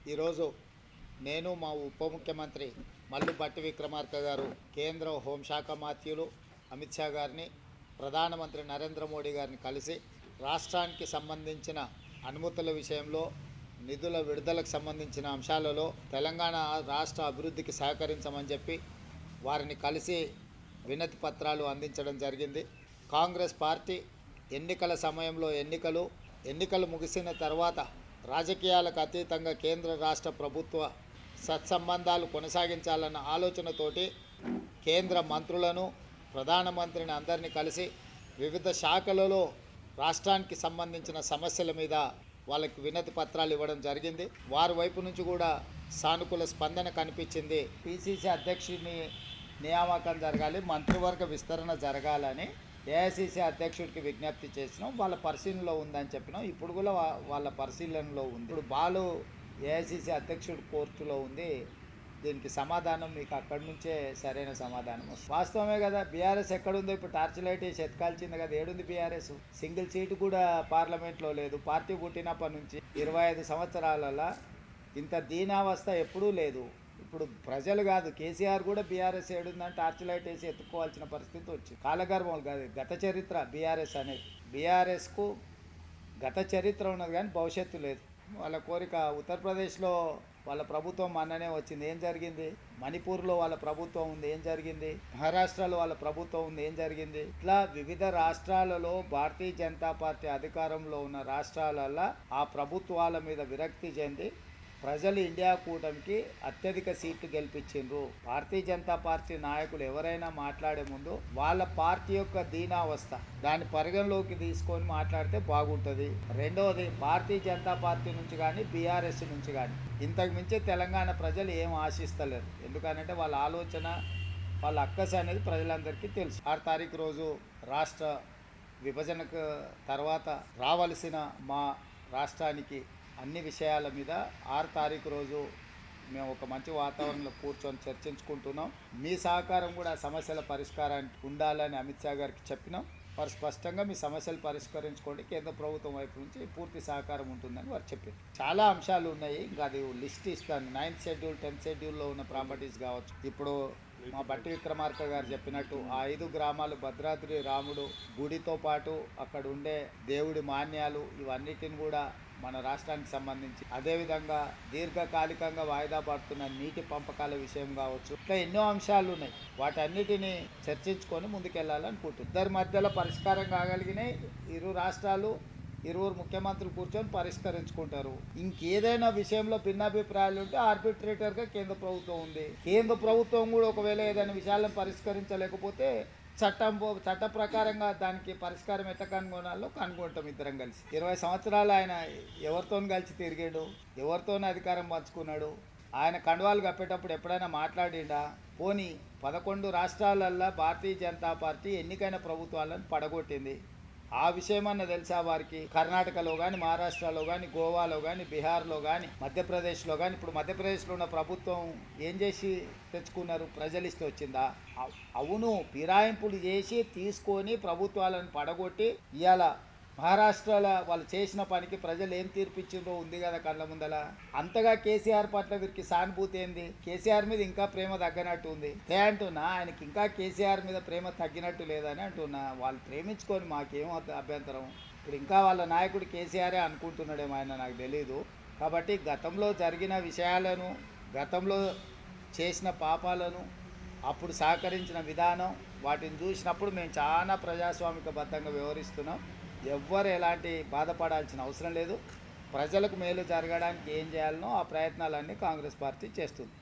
ఈరోజు నేను మా ఉప ముఖ్యమంత్రి మల్లు భట్టి విక్రమార్క గారు కేంద్ర హోంశాఖ మాత్యులు అమిత్ షా గారిని ప్రధానమంత్రి నరేంద్ర మోడీ గారిని కలిసి రాష్ట్రానికి సంబంధించిన అనుమతుల విషయంలో నిధుల విడుదలకు సంబంధించిన అంశాలలో తెలంగాణ రాష్ట్ర అభివృద్ధికి సహకరించమని చెప్పి వారిని కలిసి వినతి పత్రాలు అందించడం జరిగింది. కాంగ్రెస్ పార్టీ ఎన్నికల సమయంలో ఎన్నికలు ఎన్నికలు ముగిసిన తర్వాత రాజకీయాలకు అతీతంగా కేంద్ర రాష్ట్ర ప్రభుత్వ సత్సంబంధాలు కొనసాగించాలన్న ఆలోచనతోటి కేంద్ర మంత్రులను ప్రధానమంత్రిని అందరినీ కలిసి వివిధ శాఖలలో రాష్ట్రానికి సంబంధించిన సమస్యల మీద వాళ్ళకి వినతి పత్రాలు ఇవ్వడం జరిగింది. వారి వైపు నుంచి కూడా సానుకూల స్పందన కనిపించింది. పిసిసి అధ్యక్షుడిని నియామకం జరగాలి మంత్రివర్గ విస్తరణ జరగాలని ఏఐసిసి అధ్యక్షుడికి విజ్ఞప్తి చేసినాం. వాళ్ళ పరిశీలనలో ఉందని చెప్పినాం. ఇప్పుడు కూడా వాళ్ళ పరిశీలనలో ఉంది. ఇప్పుడు బాలు ఏఐసిసి అధ్యక్షుడు కోర్టులో ఉంది. దీనికి సమాధానం మీకు అక్కడి నుంచే సరైన సమాధానం వస్తుంది. వాస్తవమే కదా బీఆర్ఎస్ ఎక్కడుందో ఇప్పుడు టార్చ్ లైట్ వేసి ఎత్తుకాల్చింది కదా. ఏడుంది బీఆర్ఎస్? సింగిల్ సీటు కూడా పార్లమెంట్లో లేదు. పార్టీ పుట్టినప్పటి నుంచి ఇరవై ఐదు సంవత్సరాలలో ఇంత దీనావస్థ ఎప్పుడూ లేదు. ఇప్పుడు ప్రజలు కాదు కేసీఆర్ కూడా బీఆర్ఎస్ ఏడుందని టార్చ్ లైట్ వేసి ఎత్తుకోవాల్సిన పరిస్థితి వచ్చింది కాలగర్భం కాదు గత చరిత్ర బీఆర్ఎస్ అనేది. బీఆర్ఎస్కు గత చరిత్ర ఉన్నది కానీ భవిష్యత్తు లేదు. వాళ్ళ కోరిక ఉత్తరప్రదేశ్లో వాళ్ళ ప్రభుత్వం మననే వచ్చింది. ఏం జరిగింది? మణిపూర్లో వాళ్ళ ప్రభుత్వం ఉంది. ఏం జరిగింది? మహారాష్ట్రలో వాళ్ళ ప్రభుత్వం ఉంది. ఏం జరిగింది? ఇట్లా వివిధ రాష్ట్రాలలో భారతీయ జనతా పార్టీ అధికారంలో ఉన్న రాష్ట్రాలలో ఆ ప్రభుత్వాల మీద విరక్తి చెంది ప్రజలు ఇండియా కూటమికి అత్యధిక సీట్లు గెలిపించిండ్రు. భారతీయ జనతా పార్టీ నాయకులు ఎవరైనా మాట్లాడే ముందు వాళ్ళ పార్టీ యొక్క దీనావస్థ దాన్ని పరిగణలోకి తీసుకొని మాట్లాడితే బాగుంటుంది. రెండవది భారతీయ జనతా పార్టీ నుంచి కానీ బీఆర్ఎస్ నుంచి కానీ ఇంతకు మించి తెలంగాణ ప్రజలు ఏం ఆశిస్తలేరు. ఎందుకనంటే వాళ్ళ ఆలోచన వాళ్ళ అక్కస అనేది ప్రజలందరికీ తెలుసు. ఆరు తారీఖు రోజు రాష్ట్ర విభజనకు తర్వాత రావలసిన మా రాష్ట్రానికి అన్ని విషయాల మీద ఆరు తారీఖు రోజు మేము ఒక మంచి వాతావరణంలో కూర్చొని చర్చించుకుంటున్నాం. మీ సహకారం కూడా సమస్యల పరిష్కారానికి ఉండాలని అమిత్ షా గారికి చెప్పినాం. వారు స్పష్టంగా మీ సమస్యలు పరిష్కరించుకోండి. కేంద్ర ప్రభుత్వం వైపు నుంచి పూర్తి సహకారం ఉంటుందని వారు చెప్పారు. చాలా అంశాలు ఉన్నాయి. ఇంకా అది లిస్ట్ ఇస్తాను. నైన్త్ షెడ్యూల్ టెన్త్ షెడ్యూల్లో ఉన్న ప్రాపర్టీస్ కావచ్చు. ఇప్పుడు మా బట్టి విక్రమార్క గారు చెప్పినట్టు ఆ ఐదు గ్రామాలు భద్రాద్రి రాముడు గుడితో పాటు అక్కడ ఉండే దేవుడి మాన్యాలు ఇవన్నిటిని కూడా మన రాష్ట్రానికి సంబంధించి. అదేవిధంగా దీర్ఘకాలికంగా వాయిదా పడుతున్న నీటి పంపకాల విషయం కావచ్చు ఇట్లా ఎన్నో అంశాలు ఉన్నాయి. వాటన్నిటిని చర్చించుకొని ముందుకెళ్ళాలనుకుంటున్నాం ఇద్దరి మధ్యలో పరిష్కారం కాగలిగినాయి. ఇరు రాష్ట్రాలు ఇరువురు ముఖ్యమంత్రులు కూర్చొని పరిష్కరించుకుంటారు. ఇంకేదైనా విషయంలో భిన్నాభిప్రాయాలు ఉంటే ఆర్బిట్రేటర్గా కేంద్ర ప్రభుత్వం ఉంది. కేంద్ర ప్రభుత్వం కూడా ఒకవేళ ఏదైనా విషయాలను పరిష్కరించలేకపోతే చట్టం పో- చట్ట ప్రకారంగా దానికి పరిష్కారం ఎట్లా కనుగొనాలో కనుగొంటాం ఇద్దరం కలిసి. ఇరవై సంవత్సరాలు ఆయన ఎవరితో కలిసి తిరిగాడు ఎవరితో అధికారం పంచుకున్నాడు ఆయన కండువాలు కప్పేటప్పుడు ఎప్పుడైనా మాట్లాడిండా? పోనీ పదకొండు రాష్ట్రాలల్లో భారతీయ జనతా పార్టీ ఎన్నికైన ప్రభుత్వాలను పడగొట్టింది. ఆ విషయమన్న తెలుసా వారికి? కర్ణాటకలో కానీ మహారాష్ట్రలో కానీ గోవాలో కానీ బీహార్లో కానీ మధ్యప్రదేశ్లో కానీ ఇప్పుడు మధ్యప్రదేశ్లో ఉన్న ప్రభుత్వం ఏం చేసి తెచ్చుకున్నారు? ప్రజలిస్తే వచ్చిందా? అవును. ఫిరాయింపులు చేసి తీసుకొని ప్రభుత్వాలను పడగొట్టి ఇవాళ మహారాష్ట్రలో వాళ్ళు చేసిన పనికి ప్రజలు ఏం తీర్పిచ్చిందో ఉంది కదా కళ్ళ ముందల. అంతగా కేసీఆర్ పట్ల వీరికి సానుభూతి ఏంది? కేసీఆర్ మీద ఇంకా ప్రేమ తగ్గినట్టు ఉంది. ఏ అంటున్నా ఆయనకి ఇంకా కేసీఆర్ మీద ప్రేమ తగ్గినట్టు లేదని అంటున్నా. వాళ్ళు ప్రేమించుకొని మాకేం అభ్యంతరం? ఇప్పుడు ఇంకా వాళ్ళ నాయకుడు కేసీఆరే అనుకుంటున్నాడేమో ఆయన నాకు తెలియదు కాబట్టి గతంలో జరిగిన విషయాలను గతంలో చేసిన పాపాలను అప్పుడు సహకరించిన విధానం వాటిని చూసినప్పుడు మేము చాలా ప్రజాస్వామికబద్ధంగా వ్యవహరిస్తున్నాం. ఎవ్వరు ఎలాంటి బాధపడాల్సిన అవసరం లేదు. ప్రజలకు మేలు జరగడానికి ఏం చేయాలనో ఆ ప్రయత్నాలన్నీ కాంగ్రెస్ పార్టీ చేస్తుంది.